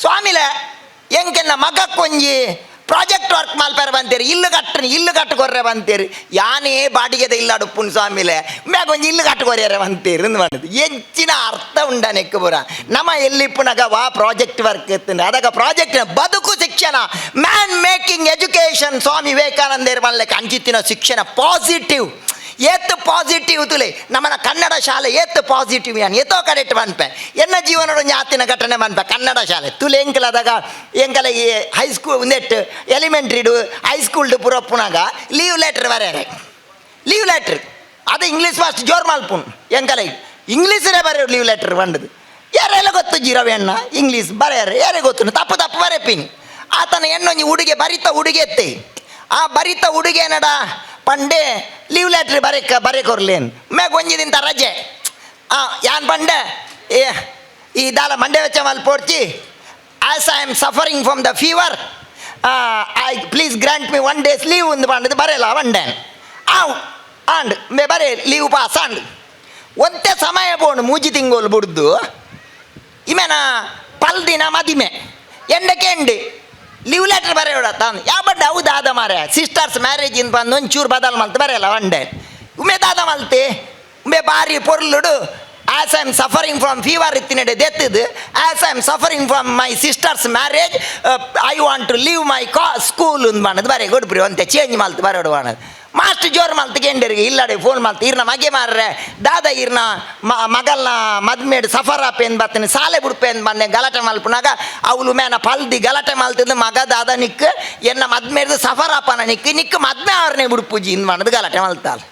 స్వామిలే ఎంకెన్న మగ కొంజి ಪ್ರಾಜೆಕ್ಟ್ ವರ್ಕ್ ಮಲ್ಪೇರ ಬಂತೀರಿ ಇಲ್ಲು ಕಟ್ಟನಿ ಇಲ್ಲು ಕಟ್ಟುಕೊರ್ರೆ ಬಂತೀರಿ ಯಾನೇ ಬಾಡಿಗೆದ ಇಲ್ಲ ಅಡುಪ್ಪುನ್ ಸ್ವಾಮಿಲೆ ಮ್ಯಾಗ ಒಂಜಿ ಇಲ್ಲು ಕಟ್ಟುಕೊರ್ಯಾರೆ ಬಂತೀರಿ ಅಂದ್ ಮಾಡಿದ್ ಹೆಚ್ಚಿನ ಅರ್ಥ ಉಂಡ ನೆಕ್ಕುಬುರ ನಮ್ಮ ಎಲ್ಲಿಪ್ಪುನಗ ವಾ ಪ್ರಾಜೆಕ್ಟ್ ವರ್ಕ್ ಎತ್ತಿನ ಅದಕ್ಕೆ ಪ್ರಾಜೆಕ್ಟ್ ಬದುಕು ಶಿಕ್ಷಣ ಮ್ಯಾನ್ ಮೇಕಿಂಗ್ ಎಜುಕೇಶನ್ ಸ್ವಾಮಿ ವಿವೇಕಾನಂದೇರ್ ಮಲ್ಲೆಕ್ ಅಂಚಿತ್ತಿನ ಶಿಕ್ಷಣ ಪಾಸಿಟಿವ್ ಏತ್ ಪಾಸಿಟಿವ್ ತುಲೆ. ನಮ್ಮನ ಕನ್ನಡ ಶಾಲೆ ಏತ್ ಪಾಸಿಟಿವ್ ಯಾನ್. ಏತೋ ಕರೆಕ್ಟ್ ಮನ್ಪೆ. ಎನ್ನ ಜೀವನದ ಜಾತಿನ ಘಟನೆ ಮನ್ಪೆ. ಕನ್ನಡ ಶಾಲೆ. ತುಲೆ ಎಂಕಲದಾಗ ಎಂಕಲ ಈ ಹೈಸ್ಕೂಲ್ ನೆಟ್ ಎಲಿಮೆಂಟ್ರಿಡು ಹೈಸ್ಕೂಲ್ಡು ಪುರಪ್ಪುನಾಗ ಲೀವ್ ಲೆಟ್ರ್ ಬರೆಯರೆ ಲೀವ್ ಲೆಟ್ರ್ ಅದು ಇಂಗ್ಲೀಷ್ ಫಸ್ಟ್ ಜೋರ್ ಮಲ್ಪುನ್ ಎಂಕಲ ಇಂಗ್ಲೀಷರೇ ಬರೆಯೋರು ಲೀವ್ ಲೆಟ್ರ್ ಬಂದದು ಯಾರೆಲ್ಲ ಗೊತ್ತು ಜೀರವೆಣ್ಣ ಇಂಗ್ಲೀಷ್ ಬರೆಯರೆ. ಯಾರೇ ಗೊತ್ತು? ತಪ್ಪು ತಪ್ಪು ಬರೆಪಿನಿ ಆತನ ಹೆಣ್ಣೊಂಜಿ ಉಡುಗೆ, ಬರಿತ ಉಡುಗೆ ಎತ್ತೆ. ಆ ಬರಿತ ಉಡುಗೆನಡ ನಡ ಪಂಡೆ ಲೀವ್ ಲೆಟ್ರ್ ಬರೆಕ ಬರೆಕೊರ್ಲೇನು ಮ್ಯಾಗ ಒಂಜಿದಿಂತ ರಜೆ. ಆ, ಯಾನ್ ಪಂಡೆ ಏ, ಈ ದಾಲ ಮಂಡೆ ವೆಚ್ಚ ಮಲ್ ಪೋಡ್ತಿ as I am suffering from the fever I please grant me one days leave ಒಂದು ಪಂಡದು ಬರೆಯಲ್ಲ ಡೇ ಆವ್, ಆಂಡ್, ಮೇ ಬರೇ ಲೀವ್ ಪಾಸ್ ಆಂಡ್. ಒಂತೆ ಸಮಯ ಬೋಣು ಮೂಜಿ ತಿಂಗೋಲು ಬುಡ್ದು. ಇಮೇನ, ಪಲ್ದಿನ ಮದಿಮೆ. ಎಂಡಕ್ಕೆ ಎಂಡಿ. ಲೀವ್ ಲೆಟರ್ ಬರೆಯೋಡ ತಾನು ಯಾವ ಬಡ್ಡ ಹೌದು ಆದ ಮಾರೆ ಸಿಸ್ಟರ್ಸ್ ಮ್ಯಾರೇಜ್ ಇನ್ ಬಂದು ಒಂಚೂರು ಬದಲ್ ಮಲ್ತು ಬರೆಯಲ್ಲ ಒನ್ ಡೇ ಉಮೆ ದಾದ ಮಲ್ತಿ. ಉಮೆ ಬಾರಿ ಪೊರ್ಲುಡು. As I am suffering from fever ಇತ್ತಿನಡೆ ದೆತ್ತದು as I am suffering from my sister's marriage I want to leave my ಕಾ ಸ್ಕೂಲ್ ಒಂದು ಮಾಡೋದು ಬರೆ, ಗೊಡ್ಬ್ರಿ, ಒಂತೆ ಚೇಂಜ್ ಮಲ್ತು ಬರೋಡು ಮಾಡದು ಮಾಸ್ಟ್ ಜೋರು ಮಲ್ತ್ಗೆಂಡರಿಗೆ ಇಲ್ಲಡೆ ಫೋನ್ ಮಲ್ತ್ ಇರ್ನ ಮಗೆ ಮಾರ್ರೆ ದಾದ ಇರ್ನ ಮ ಮಗಲ್ನ ಮದ್ಮೇಡ್ ಸಫರ್ ಪೇನ್ ಬರ್ತೇನೆ ಸಾಲೆ ಬಿಡ್ಪೇನ್ ಬಂದೆ ಗಲಾಟೆ ಮಲ್ಪನಾಗ ಅವಳು ಮೇನ ಪಲ್ದಿ ಗಲಾಟೆ ಮಲ್ತಿದ್ದು ಮಗ ದಾದ ನಿಕ್ ಎನ್ನ ಮದ್ಮೇಡ್ದು ಸಫರ್ ಅಪ್ಪನ ನಿಕ್ ನಿಕ್ ಮದ್ಮೆ ಅವ್ರನ್ನೇ ಬಿಡ್ಪುಜಿ ಇನ್ ಮಾಡದು ಗಲಾಟೆ ಮಲ್ತಾಲ್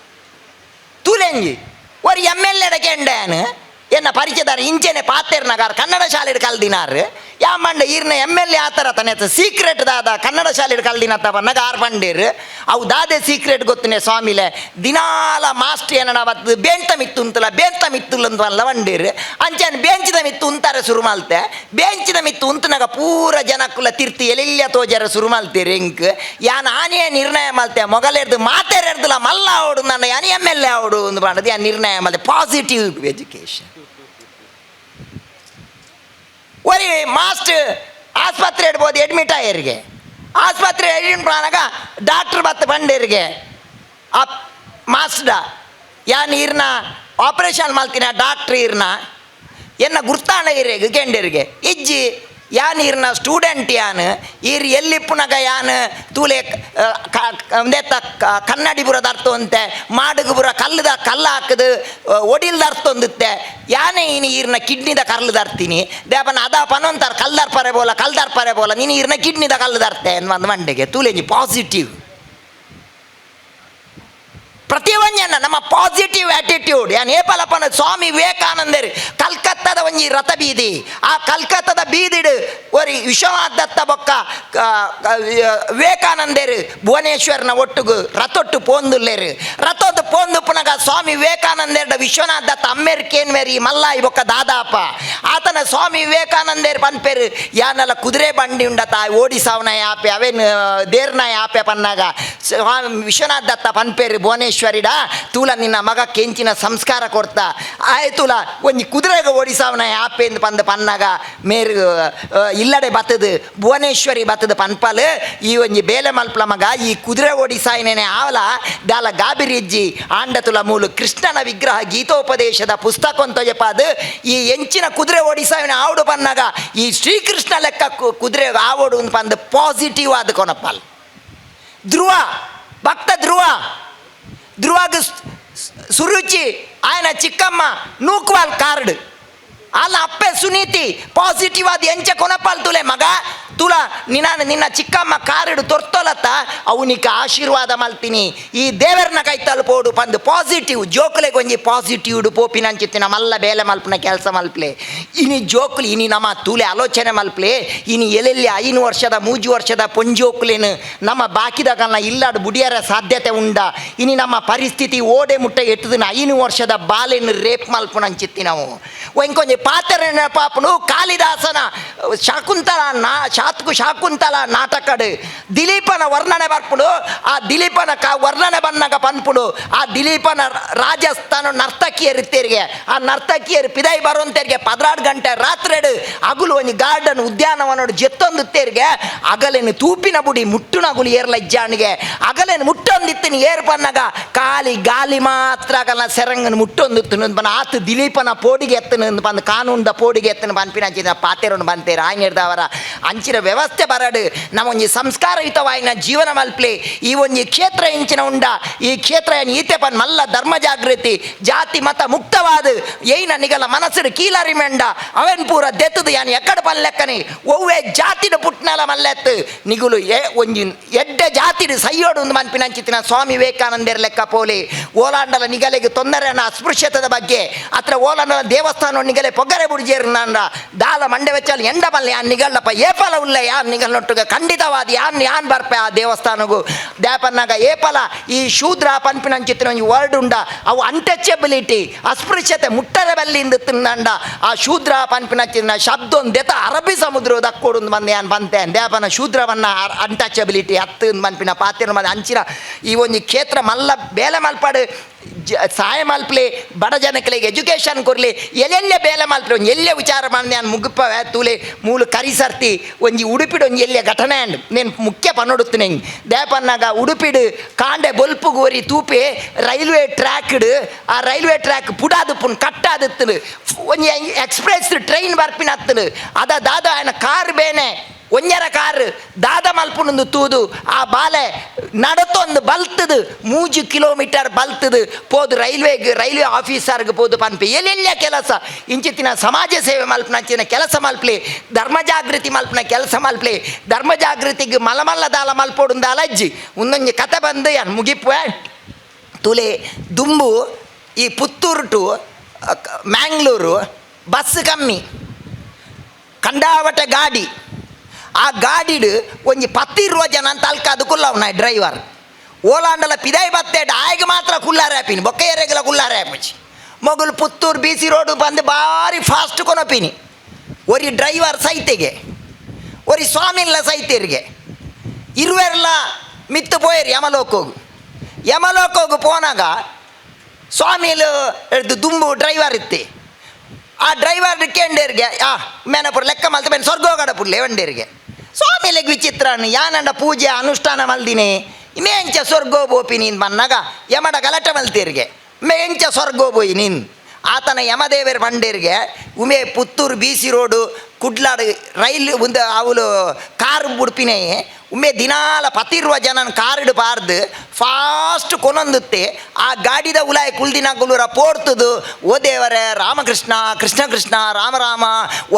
ತೂಲೆಂಜಿ ஒரு எம்எல்ஏட கேண்டேன்னு ಎನ್ನ ಪರಿಚಯದಾರ ಇಂಚೆನೆ ಪಾತೆರ್ನಗಾರ್ ಕನ್ನಡ ಶಾಲೆಡ್ ಕಲ್ದಿನಾರ್ ಯಾ ಮಂಡ ಇರ್ನ ಎಂ ಎಲ್ ಎ ಆತರ ತನ್ನ ಸೀಕ್ರೆಟ್ ದಾದ ಕನ್ನಡ ಶಾಲೆಡ್ ಕಲ್ದಿನ ತವ ನಗಾರ್ ಬಂಡೇರ್ ಅವು ದಾದೆ ಸೀಕ್ರೆಟ್ ಗೊತ್ತುನೆ ಸ್ವಾಮಿಲೆ. ದಿನಾಲ ಮಾಸ್ಟ್ ಏನನ ಅವತ್ತು ಬೇಂತ ಮಿತ್ತು ಉಂತಲ, ಬೇಂತ ಮಿತ್ತುಲ್ ಅಂತ ಅಲ್ಲ ಬಂಡೇರ್ ಅಂಚನ್ ಬೇಂಚಿದ ಮಿತ್ತು ಉಂತಾರ ಮಾಲ್ತೆ ಬೇಂಚಿದ ಮಿತ್ತು ಉಂತನಾಗ ಪೂರ ಜನಕುಲ ತಿರ್ತಿ ಎಲೆಲ್ಲ ತೋಜರ ಶುರು ಮಾಲ್ತೀರಿ ಇಂಕ್. ಯಾನ್ ಆನೆಯ ನಿರ್ಣಯ ಮಾಲ್ತೆ ಮೊಗಲೆರ್ದು ಮಾತೆರೆರ್ದಲ ಮಲ್ಲ ಅವಡು ನನ್ನ ಯಾನಿ ಎಂ ಎಲ್ ಎ ಅವಡು ಒಂದು ಮಾಡೋದು ಯಾನ್ ನಿರ್ಣಯ ಮಾಲ್ತೆ ಪಾಸಿಟಿವ್ ಎಜುಕೇಶನ್ ಒರಿ ಮಾಸ್ಟ್ ಆಸ್ಪತ್ರೆ ಇಡ್ಬೋದು ಅಡ್ಮಿಟ್ ಆಯರಿಗೆ ಆಸ್ಪತ್ರೆ ಅಡ್ಮಿಟ್ ಮಾಡಾಗ ಡಾಕ್ಟ್ರ್ ಬತ್ತು ಬಂಡೇರಿಗೆ. ಆ ಮಾಸ್ಡ ಯಾನ್ ಇರ್ನ ಆಪರೇಷನ್ ಮಲ್ತಿನ ಡಾಕ್ಟ್ರ್ ಇರ್ನ. ಎನ್ನ ಗುರ್ತಾಣ ಇರಿಗೆ ಗೆಂಡಿರಿಗೆ, ಇಜ್ಜಿ. ಯಾನ್ ಇರ್ನ ಸ್ಟೂಡೆಂಟ್ ಯಾನ್? ಈರ್ ಎಲ್ಲಿಪ್ಪುನಗ ಯಾನ್? ತೂಲೆ ಒಂದೇತ ಕನ್ನಡಿ ಬುರದ ಅರ್ಥ ಅಂತೆ ಮಾಡುಗು ಬುರ ಕಲ್ಲದ ಕಲ್ಲ ಹಾಕದು ಒಡಿಲ್ದ ಅರ್ಥ ಒಂದುತ್ತೆ ಯಾನೇ ಇನಿ ಈರ್ನ ಕಿಡ್ನಿದ ಕರ್ಲದ ಅರ್ತೀನಿ ದೇವನ ಅದ ಪನೊಂತಾರ ಕಲ್ದಾರ್ ಪರೆ ಬೋಲ ಕಲ್ದಾರ್ ಪರೆ ಬೋಲ, ನೀನು ಈರ್ನ ಕಿಡ್ನಿದ ಕಲ್ಲದ ಅರ್ಥ ಒಂದು ಮಂಡೆಗೆ. ನಿ ಪಾಸಿಟಿವ್ ಪ್ರತಿಯೊಂಜನ್ನ ನಮ್ಮ ಪಾಸಿಟಿವ್ ಆಟಿಟ್ಯೂಡ್ ಯಾನ್ ಏಪಲಪ್ಪನ ಸ್ವಾಮಿ ವಿವೇಕಾನಂದರು, ಕಲ್ಕತ್ತಾದ ಒಂಜಿ ರಥ ಬೀದಿ. ಆ ಕಲ್ಕತ್ತಾದ ಬೀದಿಡು ಒರಿ ವಿಶ್ವನಾಥ್ ದತ್ತ ಬೊಕ್ಕ ವಿವೇಕಾನಂದರು ಭುವನೇಶ್ವರನ ವಿವೇಕಾನಂದರ್ ಒಟ್ಟುಗು ರಥೊಟ್ಟು ಪೋಂದುಲ್ಲೇರು. ರಥೋದು ಪೋಂದು ಪುನಗ ಸ್ವಾಮಿ ವಿವೇಕಾನಂದರ್ಡ ವಿಶ್ವನಾಥ್ ದತ್ತ ಅಮ್ಮೇರಿಕೇನ್ ಮೇರಿ ಮಲ್ಲಾಯಿ ಬೊಕ್ಕ ದಾದಾಪ. ಆತನ ಸ್ವಾಮಿ ವಿವೇಕಾನಂದರು ಪನ್ಪೇರು, ಯಾನೆಲ್ಲ ಕುದುರೆ ಬಂಡಿ ಉಂಡತ ಓಡಿಸಾವನ ಯಾಪೆ ಅವೇನು ದೇರ್ನ ಯಾಪೆ ಪನ್ನಾಗ ಸ್ವಾಮಿ ವಿಶ್ವನಾಥ್ ದತ್ತ ಪನ್ಪೇರು ಭುವನೇಶ್ವರಿಡ ತೂಲ ನಿನ್ನ ಮಗ ಕೆಂಚಿನ ಸಂಸ್ಕಾರ ಕೊಡ್ತಾ. ಆಯ್ತುಲ ಒಂಜಿ ಕುದುರೆಗೆ ಓಡಿಸಾವನ ಆಪೆ ಎಂದು ಪಂದ ಪನ್ನಗ ಮೇರು ಇಲ್ಲಡೆ ಬತ್ತದು. ಭುವನೇಶ್ವರಿ ಬತ್ತದ ಪನ್ಪಲ್. ಈ ಒಂಜಿ ಬೇಲೆ ಮಲ್ಪಲ ಮಗ ಈ ಕುದುರೆ ಓಡಿಸಾಯಿನೇನೆ ಆವಲ. ದಾಲ ಗಾಬಿರಿಜ್ಜಿ ಆಂಡತುಲ ಮೂಲು ಕೃಷ್ಣನ ವಿಗ್ರಹ ಗೀತೋಪದೇಶದ ಪುಸ್ತಕ ಅಂತೊಜಪಾದು ಈ ಎಂಚಿನ ಕುದುರೆ ಓಡಿಸಾವಿನ ಆವಡು ಪನ್ನಾಗ ಈ ಶ್ರೀಕೃಷ್ಣ ಲೆಕ್ಕ ಕುದುರೆ ಆವಡು ಅಂತ ಪಂದು ಪಾಸಿಟಿವ್ ಆದ ಕೊನಪ್ಪಲ್. ಧ್ರುವ, ಭಕ್ತ ಧ್ರುವ. ಧ್ರುವಾಗ ಸುರುಚಿ ಆಯನ ಚಿಕ್ಕಮ್ಮ ನೂಕ್ವಾಲ್ ಕಾರ್ಡ್ ಅಲ್ಲ ಅಪ್ಪೆ ಸುನೀತಿ ಪಾಸಿಟಿವ್ ಅದು ಎಂಚ ಕೊನಪಾಲ್ ತುಲೆ ಮಗ ತುಲ, ನಿನ್ನ ನಿನ್ನ ಚಿಕ್ಕಮ್ಮ ಕಾರಿಡು ತೊರ್ತೊಲತ್ತ, ಅವನಿಗೆ ಆಶೀರ್ವಾದ ಮಲ್ತೀನಿ ಈ ದೇವರನ್ನ ಕೈ ತಲುಪೋಡು ಪಂದು ಪಾಸಿಟಿವ್ ಜೋಕುಲೆ ಕೊಂಜಿ ಪಾಸಿಟಿವ್ ಪೋಪಿನ ಅಂಚಿತ್ತಿನ ಮಲ್ಲ ಬೇಲೆ ಮಲ್ಪನ ಕೆಲಸ ಮಲ್ಪಲೆ. ಇನಿ ಜೋಕುಲು, ಇನಿ ನಮ್ಮ ತುಲೆ ಆಲೋಚನೆ ಮಲ್ಪಲೆ. ಇನಿ ಎಲ್ಲೆಲ್ಲಿ ಐನು ವರ್ಷದ, ಮೂಜು ವರ್ಷದ ಪೊಂಜೋಕುಲೇನು ನಮ್ಮ ಬಾಕಿದಾಗಲ್ಲ ಇಲ್ಲಾಡು ಬುಡಿಯರ ಸಾಧ್ಯತೆ ಉಂಡ. ಇನಿ ನಮ್ಮ ಪರಿಸ್ಥಿತಿ ಓಡೆ ಮುಟ್ಟ ಎಟ್ಟದನ್ನ ಐನು ವರ್ಷದ ಬಾಲೆನ್ ರೇಪ್ ಮಲ್ಪನ ಅಂಚಿತ್ತಿ ನಾವು. ಒಂಕೊಂಜಿ ಪಾತ್ರ ಪಾಪನು ಕಾಳಿದಾಸನ ಶಾಕುಂತಲ ನಾ ಶಾತ್ಕು ಶಾಕುಂತಲ ನಾಟಕಡು. ದಿಲೀಪನ ವರ್ಣನೆ ಬರ್ಪುಡು, ಆ ದಿಲೀಪನ ಕ ವರ್ಣನೆ ಬಂದಾಗ ಪನ್ಪುಡು ಆ ದಿಲೀಪನ ರಾಜಸ್ಥಾನ ನರ್ತಕಿಯರಿತ್ತೇರಿಗೆ ಆ ನರ್ತಕಿಯರು ಪಿದೈ ಬರುವಂತೇರಿಗೆ ಪದ್ರಾಡು ಗಂಟೆ ರಾತ್ರೆಡು ಅಗಲು ಒಂದು ಗಾರ್ಡನ್ ಉದ್ಯಾನವನೋಡು ಜೆತ್ತೊಂದುತ್ತೇರಿಗೆ ಅಗಲೇನು ತೂಪಿನ ಬುಡಿ ಮುಟ್ಟುನಗುಲು ಏರ್ಲ ಇಜ್ಜಾಣಿಗೆ ಅಗಲೇನು ಮುಟ್ಟೊಂದಿತ್ತಿನ ಏರ್ ಬಂದಾಗ ಕಾಲಿ ಗಾಲಿ ಮಾತ್ರ ಆಗಲ್ಲ, ಸೆರಂಗನ ಮುಟ್ಟೊಂದಿತ್ತು ಬಂದ. ಆತು ದಿಲೀಪನ ಪೋಡಿಗೆ ಎತ್ತನ ಬಂದು, ಕಾನೂನ್ದ ಪೋಡಿಗೆ ಎತ್ತನ ಬಂದ ಅಂಚಿನ ಪಾತೇರನ್ನು ಬಂತೇರು ಆಯ್ನಿಡ್ದವರ ವ್ಯವಸ್ಥೆ ಬರಡು. ನಮ್ಮ ಒಂಜಿ ಸಂಸ್ಕಾರಯುತವಾಯಿನ ಜೀವನ ಮಲ್ಪ್ಲೆ. ಈ ಒಂಜಿ ಕ್ಷೇತ್ರ ಇಂಚಿನ ಉಂಡ, ಈ ಕ್ಷೇತ್ರ ಈತೆ ಪನ್ ಮಲ್ಲ ಧರ್ಮ ಜಾಗೃತಿ ಜಾತಿ ಮತ ಮುಕ್ತವಾದ. ಏನ ನಿಗಲ ಮನಸ್ಸು ಕೀಲಾರಿ ಮೆಂಡ, ಅವೆನ್ ಪೂರ ದೆತ್ತದು ಯಾನ್ ಎಕ್ಕಡ ಪನ್ ಲೆಕ್ಕನಿ. ಒವ್ವೆ ಜಾತಿನ ಪುಟ್ನೆಲ ಮಲ್ಲೆತ್ತು. ನಿಗುಲು ಎ, ಒಂಜಿ ಎಡ್ಡೆ ಜಾತಿಡು ಸೈಯೋಡು ಒಂದು ಮನ್ಪಿನ ಅಂಚಿತ್ತಿನ ಸ್ವಾಮಿ ವಿವೇಕಾನಂದರ ಲೆಕ್ಕ ಪೋಲಿ. ಓಲಾಂಡಲ ನಿಗಲೆಗೆ ತೊಂದರೆನ ಅಸ್ಪೃಶ್ಯತದ ಬಗ್ಗೆ, ಅತ್ರ ಓಲಾಂಡಲ ದೇವಸ್ಥಾನ ನಿಗಲೆ ಪೊಗ್ಗರೆ ಬುಡ್ಜೇರು ನಂಡ ದಾಲ ಮಂಡೆ ವೆಚ್ಚಲ್ಲಿ ಎಂಡ ಮಲ್ಲೆ ಯಾನ್ ನಿಗಲ್ಲಪ್ಪ ಏಪಲ ಉಳ್ಳೆ ಯಾನ್ ನಿಗಲ್ನೊಟ್ಟುಗ? ಖಂಡಿತವಾದ ಯಾನ್ ಯಾನ್ ಬರ್ಪೆ ಆ ದೇವಸ್ಥಾನಗೂ? ದ್ಯಾಪನ್ನಾಗ ಏಪಲ ಈ ಶೂದ್ರ ಪನ್ಪಿನ ಚಿತ್ರ ಒಂಜಿ ವರ್ಡ್ ಉಂಡ, ಅವು ಅನ್ಟಚಬಿಲಿಟಿ ಅಸ್ಪೃಶ್ಯತೆ, ಮುಟ್ಟರ ಬೆಲ್ಲಿಂದ ತಿನ್ನಂಡ, ಆ ಶೂದ್ರ ಪನ್ಪಿನ ಶಬ್ದೊಂದು ದೆತ ಅರಬ್ಬಿ ಸಮುದ್ರ ದಕ್ಕೋಡು ಬಂದೆ ಯಾನ್ ಬಂತೆ. ದ್ಯಾಪನ ಶೂದ್ರವನ್ನ ಅನ್ಟಚಬಿಲಿಟಿ ಹತ್ತು ಮನ್ಪಿನ ಪಾತ್ರ ಮಂದಿ ಅಂಚಿನ ಈ ಒಂದು ಕ್ಷೇತ್ರ ಮಲ್ಲ, ಬೇಲೆ ಮಲ್ಪಾಡು. ಜ, ಸಹಾಯ ಮಲ್ಪಲಿ ಬಡ ಜನಕ್ಕಲಿಗೆ ಎಜುಕೇಷನ್ ಕೊರಲಿ ಎಲ್ಲೆಲ್ಲೇ ಬೇಲೆ ಮಲ್ಪಲಿ ಒಂಜಿ ಎಲ್ಲೇ ವಿಚಾರ ಮಾಡಿ ನಾನು ಮುಗುಪ ತೂಲೆ, ಮೂಲು ಕರಿಸರ್ತಿ ಒಂಜಿ ಉಡುಪಿಡು ಒಂಜಿ ಎಲ್ಲೇ ಘಟನೆ ಅಂಡ್ ನೇನು ಮುಖ್ಯ ಪನ್ನೊಡುತ್ತೆ ನಂಗೆ ದೇಪನ್ನಾಗ ಉಡುಪಿಡು ಕಾಂಡೆ ಬೊಲ್ಪು ಗೋರಿ ತೂಪೆ ರೈಲ್ವೆ ಟ್ರ್ಯಾಕ್ಡು, ಆ ರೈಲ್ವೆ ಟ್ರ್ಯಾಕ್ ಪುಡಾದುಪ್ಪುನ್ ಕಟ್ಟಾದತ್ತನು ಒಂಜಿ ಎಕ್ಸ್ಪ್ರೆಸ್ ಟ್ರೈನ್ ಬರ್ಪಿನ ಅತ್ತನು ಅದ ದಾದ ಆಯ್ನ ಕಾರ್ ಬೇನೆ. ಒಂಜರ ಕಾರ್ ದಾದ ಮಲ್ಪುನೊಂದು ತೂದು, ಆ ಬಾಲೆ ನಡತೊಂದು ಬಲ್ತದು, ಮೂಜು ಕಿಲೋಮೀಟರ್ ಬಲ್ತದು, ಪೋದು ರೈಲ್ವೆಗೆ ರೈಲ್ವೆ ಆಫೀಸರ್ಗೆ ಪೋದು ಪನ್ಪೆ. ಎಲ್ಲೆಲ್ಲ ಕೆಲಸ? ಇಂಚಿತ್ತಿನ ಸಮಾಜ ಸೇವೆ ಮಲ್ಪನಂಚಿನ ಕೆಲಸ ಮಲ್ಪಲಿ, ಧರ್ಮ ಜಾಗೃತಿ ಮಲ್ಪನ ಕೆಲಸ ಮಲ್ಪಲಿ, ಧರ್ಮ ಜಾಗೃತಿಗೆ ಮಲಮಲ್ಲ ದಾಲ ಮಲ್ಪೋಡು ಅಲಜ್ಜಿ ಒಂದೊಂದು ಕತೆ ಬಂದು ಏನು ಮುಗಿಪುವೆ? ತುಲೆ ದುಂಬು, ಈ ಪುತ್ತೂರು ಟು ಮ್ಯಾಂಗ್ಳೂರು ಬಸ್ ಕಮ್ಮಿ, ಕಂಡಾವಟ ಗಾಡಿ. ಅಂತ ಅಲ್ಕ ಅದು ಕುಲ್ಲವನ ಡ್ರೈವರ್ ಓಲಾಂಡಲ ಪಿದೈ ಬತ್ತೇಡ ಆಯ್ಗೆ ಮಾತ್ರ ಕುಲ್ಲಾರೆ ಆಪಿನಿ ಬೊಕ್ಕ ಎರೆಗಲ ಕುಲ್ಲಾರೆ ಆಪಚಿ. ಮೊಗಲು ಪುತ್ತೂರು ಬಿ ಸಿ ರೋಡು ಬಂದು ಭಾರಿ ಫಾಸ್ಟ್ ಕೊನಪಿನಿ. ಒರಿ ಡ್ರೈವರ್ ಸೈತೆಗೆ, ಒರಿ ಸ್ವಾಮಿನ್ಲ ಸೈತೇರಿಗೆ. ಇರುವೆರ್ಲ ಮಿತ್ತು ಪೋಯರು ಯಮಲೋಕೋಗು. ಯಮಲೋಕೋಗು ಪೋನಾಗ ಸ್ವಾಮಿಲು ದುಂಬು ಡ್ರೈವರ್ ಇತ್ತೆ. ಆ ಡ್ರೈವರ್ ಕೇಂಡೇರಿಗೆ, ಆ, ಮೇನಪುರ ಲೆಕ್ಕ ಮಲ್ತ ಬೇನೆ ಸ್ವರ್ಗೋಗಡ ಪುಲ್ಲೆ ಒಂಡೇರಿಗೆ. ಸ್ವಾಮಿಲೆಗ್ ವಿಚಿತ್ರ ಯಾನಂಡ ಪೂಜೆ ಅನುಷ್ಠಾನ ಮಲ್ದಿನಿ, ಮೇಂಚ ಸ್ವರ್ಗೋ ಬೋಪಿ ನೀನು ಮನ್ನಗ ಯಮಡ ಗಲಾಟೆ ಮಲ್ತೀರಿಗೆ, ಮೇಂಚ ಸ್ವರ್ಗೋ ಬೋಯ್ ನೀನು. ಆತನ ಯಮದೇವರ ಬಂಡೇರಿಗೆ, ಉಮೆ ಪುತ್ತೂರು ಬಿ ಸಿ ರೋಡು, ಕುಡ್ಲಾಡು ರೈಲ್ ಒಂದು ಅವಳು ಕಾರ್ ಬುಡ್ಪಿನೇ ಉಮ್ಮೆ ದಿನಾಲ ಪತಿರುವ ಜನನ ಕಾರಿಡು ಪಾರ್ದು ಫಾಸ್ಟ್ ಕೊನೊಂದುತ್ತೆ. ಆ ಗಾಡಿದ ಉಲಾಯ್ ಕುಲ್ದಿನ ಕುಲುರ ಪೋರ್ತದು ಓ ದೇವರೇ, ರಾಮಕೃಷ್ಣ, ಕೃಷ್ಣ ಕೃಷ್ಣ ರಾಮರಾಮ ರಾಮ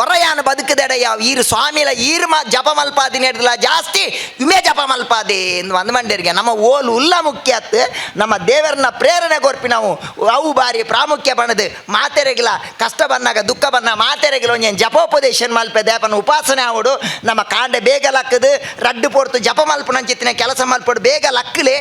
ಒರಯಾನ ಬದುಕದೆಡೆ ಯಾವ ಈರು ಸ್ವಾಮಿಲ ಈರು ಮ ಜಪ ಮಲ್ಪಾದಿ ಜಾಸ್ತಿ ವಿಮೆ ಜಪ ಮಲ್ಪಾದೆ ಎಂದು ಒಂದು ಮಂಡ್ಯರಿಗೆ. ನಮ್ಮ ಓಲು ಉಲ್ಲ ಮುಖ್ಯ ಅತ್ತು ನಮ್ಮ ದೇವರನ್ನ ಪ್ರೇರಣೆ ಕೊರ್ಪಿ ನಾವು ಅವು ಬಾರಿ ಪ್ರಾಮುಖ್ಯ ಬಣ್ಣದು ಮಾತೆರೆಗಿಲ್ಲ ಕಷ್ಟ ಬಂದಾಗ ದುಃಖ ಬಂದ ಮಾತೆರೆಗಿಲ್ಲ ಒಂಜೇನು ಜಪೋಪದೇಶನ್ ಮಲ್ಪೆ ದೇಪನ ಉಪಾಸನೆ ಆವಡು, ನಮ್ಮ ಕಾಂಡೆ ಬೇಗ ರಡ್ಡು ರಡ್ಡು ಪೋರ್ತು ಜಪ ಮಲ್ಪನಂಚಿತ್ತಿನ ಕೆಲಸ ಮಲ್ಪಡು. ಬೇಗ ಲಕ್ಕಲೆ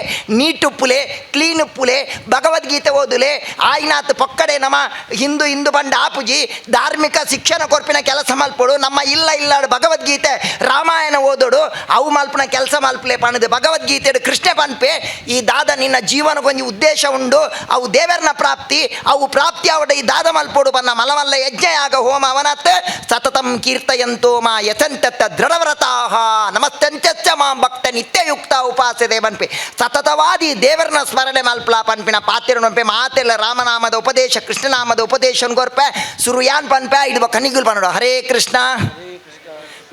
ಕ್ಲೀನ್ ಉಪ್ಪುಲೆ ಭಗವದ್ಗೀತೆ ಓದುಲೆ ಆಯ್ನಾಥ್ ಪೊಕ್ಕಡೆ ನಮ್ಮ ಹಿಂದೂ ಹಿಂದೂ ಬಂಡ ಆಪುಜಿ, ಧಾರ್ಮಿಕ ಶಿಕ್ಷಣ ಕೊರ್ಪಿನ ಕೆಲಸ ಮಲ್ಪಡು. ನಮ್ಮ ಇಲ್ಲ ಇಲ್ಲ ಭಗವದ್ಗೀತೆ, ರಾಮಾಯಣ ಓದೋಡು, ಅವು ಮಲ್ಪನ ಕೆಲಸ ಮಲ್ಪಲೆ ಪಣದು. ಭಗವದ್ಗೀತೆ ಕೃಷ್ಣ ಪನ್ಪೆ, ಈ ದಾದ ನಿನ್ನ ಜೀವನಗೊಂದು ಉದ್ದೇಶ ಉಂಡು, ಅವು ದೇವರನ ಪ್ರಾಪ್ತಿ, ಅವು ಪ್ರಾಪ್ತಿ ಅವಡ ಈ ದಾದ ಮಲ್ಪೋಡು ಬನ್ನ ಮಲಮಲ್ಲ ಯಜ್ಞ ಯಾಗ ಹೋಮ ಅವನತ್, ಸತತಂ ಕೀರ್ತಯಂತೋ ಮಾ ಯಥಂತತ್ತ ದೃಢವ್ರತಾಹ. ನಮಸ್ತಂಚ ಮಾಂ ಭಕ್ತ ನಿತ್ಯಯುಕ್ತ ಉಪಾಸದೆ ದೇವನ್ಪೆ. ಸತತವಾದಿ ದೇವರನ ಸ್ಮರಣೆ ಮಲ್ಪಲ ಪನ್ಪಿನ ಪಾತ್ರ ನೊಂಪೆ ಮಾತೆಲ್ಲ ರಾಮನಾಮದ ಉಪದೇಶ, ಕೃಷ್ಣನಾಮದ ಉಪದೇಶ ಗೊರ್ಪೆ ಸುರುಯಾನ್ ಪನ್ಪೆ ಇದು ಕನಿಗುಲ್ ಬನ್ನೋಡು ಹರೇ ಕೃಷ್ಣ.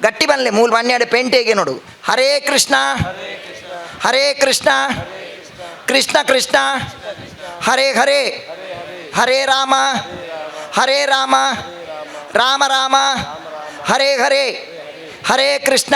ಗಟ್ಟಿ ಬನ್ಲೆ, ಮೂಲ ಬನ್ಯಾಡು ಪೆಂಟೆಗೆ ನೋಡು. ಹರೇ ಕೃಷ್ಣ. ಹರೇ ಕೃಷ್ಣ. ಕೃಷ್ಣ ಕೃಷ್ಣ. ಹರೇ ಹರೇ. ಹರೇ ರಾಮ. ಹರೇ ರಾಮ. ರಾಮ ರಾಮ. ಹರೇ ಹರೇ. ಹರೇ ಕೃಷ್ಣ.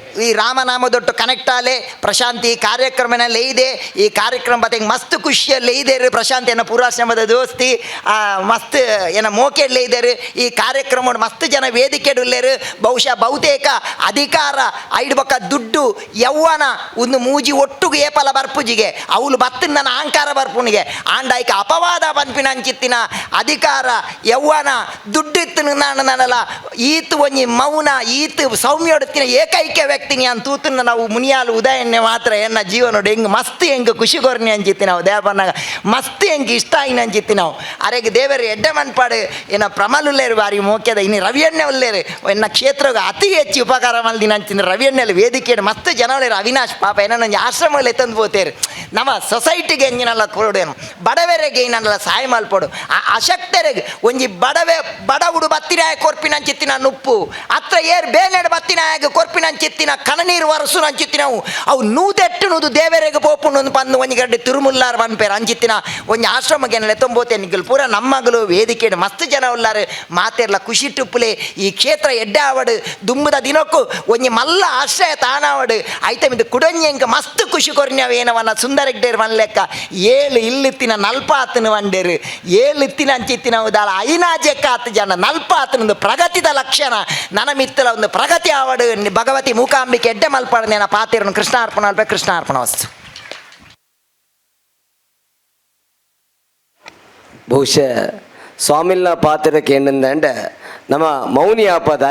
ಈ ರಾಮನಾಮದೊಟ್ಟು ಕನೆಕ್ಟ್ ಆಲೆ, ಪ್ರಶಾಂತಿ ಕಾರ್ಯಕ್ರಮನಲ್ಲಿ ಇದೆ. ಈ ಕಾರ್ಯಕ್ರಮ ಬತ್ತೆ ಮಸ್ತ್ ಖುಷಿಯಲ್ಲೇ ಇದೆ ರೀ ಪ್ರಶಾಂತಿಯನ್ನು ಪೂರ್ವಾಶ್ರಮದ ದೋಸ್ತಿ ಮಸ್ತ್, ಏನ ಮೋಕೆಡ್ಲೇ ರೀ. ಈ ಕಾರ್ಯಕ್ರಮ ಮಸ್ತ್ ಜನ ವೇದಿಕೆಡುಲ್ಲೇರು ಬಹುಶಃ ಬಹುತೇಕ ಅಧಿಕಾರ, ಐಡ್ಬಕ ದುಡ್ಡು ಯೌವನ ಒಂದು ಮೂಜಿ ಒಟ್ಟುಗೆ ಏಪಲ ಬರ್ಪುಜಿಗೆ ಅವಳು ಬತ್ತಿನ ನನ್ನ ಅಹಂಕಾರ ಬರ್ಪುನಿಗೆ. ಆಂಡಾಯ್ಕ ಅಪವಾದ ಬಂದಿನ ಅಂಚಿತ್ತಿನ ಅಧಿಕಾರ ಯೌವನ ದುಡ್ಡಿತ್ತು ನಾನು ನನ್ನಲ್ಲ ಈತು ಒಂಜಿ ಮೌನ, ಈತು ಸೌಮ್ಯೊಡತ್ತಿನ ಏಕೈಕ ವ್ಯಕ್ತಿನಿ ಅಂತ ತೂತನ ನಾವು ಮುನಿಯಾಲು ಉದಯನ್ನೆ ಮಾತ್ರ ಎನ್ನ ಜೀವನೋಡು ಹೆಂಗೆ ಮಸ್ತ್ ಹೆಂಗೆ ಖುಷಿ ಕೊರ್ನಿ ಅಂಜಿತ್ತಿ ನಾವು ದೇವಪ್ಪನಾಗ ಮಸ್ತ್ ಹೆಂಗೆ ಇಷ್ಟ ಆಯ್ನ ಅಂಜಿತ್ತಿ ನಾವು. ಅರೆಗೆ ದೇವರು ಎಡ್ಡೆ ಮನ್ಪಾಡು ಏನ ಪ್ರಮಲುಲ್ಲೇರು ಬಾರಿ ಮೋಕ್ಯದ, ಇನ್ನು ರವಿಯಣ್ಣೆ ಉಲ್ಲೇರು ಎನ್ನ ಕ್ಷೇತ್ರ ಅತಿ ಹೆಚ್ಚು ಉಪಕಾರ ಮಲ್ದಿನ ಅಂಚಿನ ರವಿಯಣ್ಣಲ್ಲಿ ವೇದಿಕೆ ಮಸ್ತ್ ಜನ ಉಳ್ಳೇರು ಅವಿನಾಶ್ ಪಾಪ ಏನೋ ಆಶ್ರಮದಲ್ಲಿ ಎತ್ತಂದು ಹೋತೇರು. ನಮ್ಮ ಸೊಸೈಟಿಗೆ ಎಂಜಿನಲ್ಲ ಕೊಡೋಡೇನು ಬಡವರಿಗೆ ಏನಲ್ಲ ಸಹಾಯ ಮಲ್ಪೋಡು. ಆ ಅಶಕ್ತರಿಗೆ ಒಂಜಿ ಬಡವೆ ಬತ್ತಿನ ಕೊರ್ಪಿನ ಕೊರ್ಪಿನಂಚಿತ್ತಿನ ನುಪ್ಪು. ಅತ್ರ ಏರ್ ಬೇನೆಡ್ ಬತ್ತಿನಾಯಗ ಕೊರ್ಪಿನಂಚಿತ್ತಿನ ಕಣನೀರು ವರಸು ನಂಚಿತ್ತಿನವು ಅವು ನೂದೆಟ್ಟು ನೂದು ದೇವರಿಗೆ ಪೋಪುಂಡು ಪಂದು ಒಂಜಿ ಗಡ್ಡೆ ತಿರುಮುಲ್ಲಾರ ಬನ್ಪೇರು ಅಂಚಿತ್ತಿನ ಒಂಜಿ ಆಶ್ರಮಕ್ಕೆ ಎತ್ತೊಂಬೋತೆ ನಿಗಲ್. ಪೂರ ನಮ್ಮಗಳು ವೇದಿಕೆ ಮಸ್ತ್ ಜನ ಉಲ್ಲಾರು ಮಾತೆರ್ಲ ಖುಷಿ ಟುಪ್ಪುಲೆ ಈ ಕ್ಷೇತ್ರ ಎಡ್ಡಾವಡು. ದುಮ್ಮದ ದಿನಕ್ಕೂ ಒಂಜಿ ಮಲ್ಲ ಆಶ್ರಯ ತಾನಾವಡು ಐತೆ ಕುಡಂಜೆ ಎಂಕ ಮಸ್ತ್ ಖುಷಿ ಕೊರ್ನ್ಯಾವ ಏನವನ್ನ ಸುಂದರಗ್ಡೇರು ಮನ್ಲೆಕ್ಕ ಏಳು ಇಲ್ಲಿತ್ತಿನ ನಲ್ಪಾತನ ವಂಡೇರು. ಏಳು ಇತ್ತಿನ ಅಂಚಿತ್ತಿನ ಉದಾಳ ಐನಾಜೆಕ್ಕ ಆತ ಜನ. ನಲ್ಪಾತನೊಂದು ಪ್ರಗತಿದ ಲಕ್ಷಣ. ನನ್ನ ಮಿತ್ತಲ ಒಂದು ಪ್ರಗತಿ ಆವಡು. ಭಗವತಿ ಭಗವತಿ ಮೂಕಾಂಬಿಕೆ ಎಡ್ಡೆ ಮಲ್ಪಾಡನೇನ ಪಾತಿರನು ಕೃಷ್ಣಾರ್ಪಣ ಅಲ್ಪ ಕೃಷ್ಣಾರ್ಪಣ ವಸ್ತು. ಬಹುಶಃ ಸ್ವಾಮಿಲ್ನ ಪಾತ್ರಕ್ಕೆ ಏನಂದ್ರೆ ನಮ್ಮ ಮೌನಿ ಆಪದ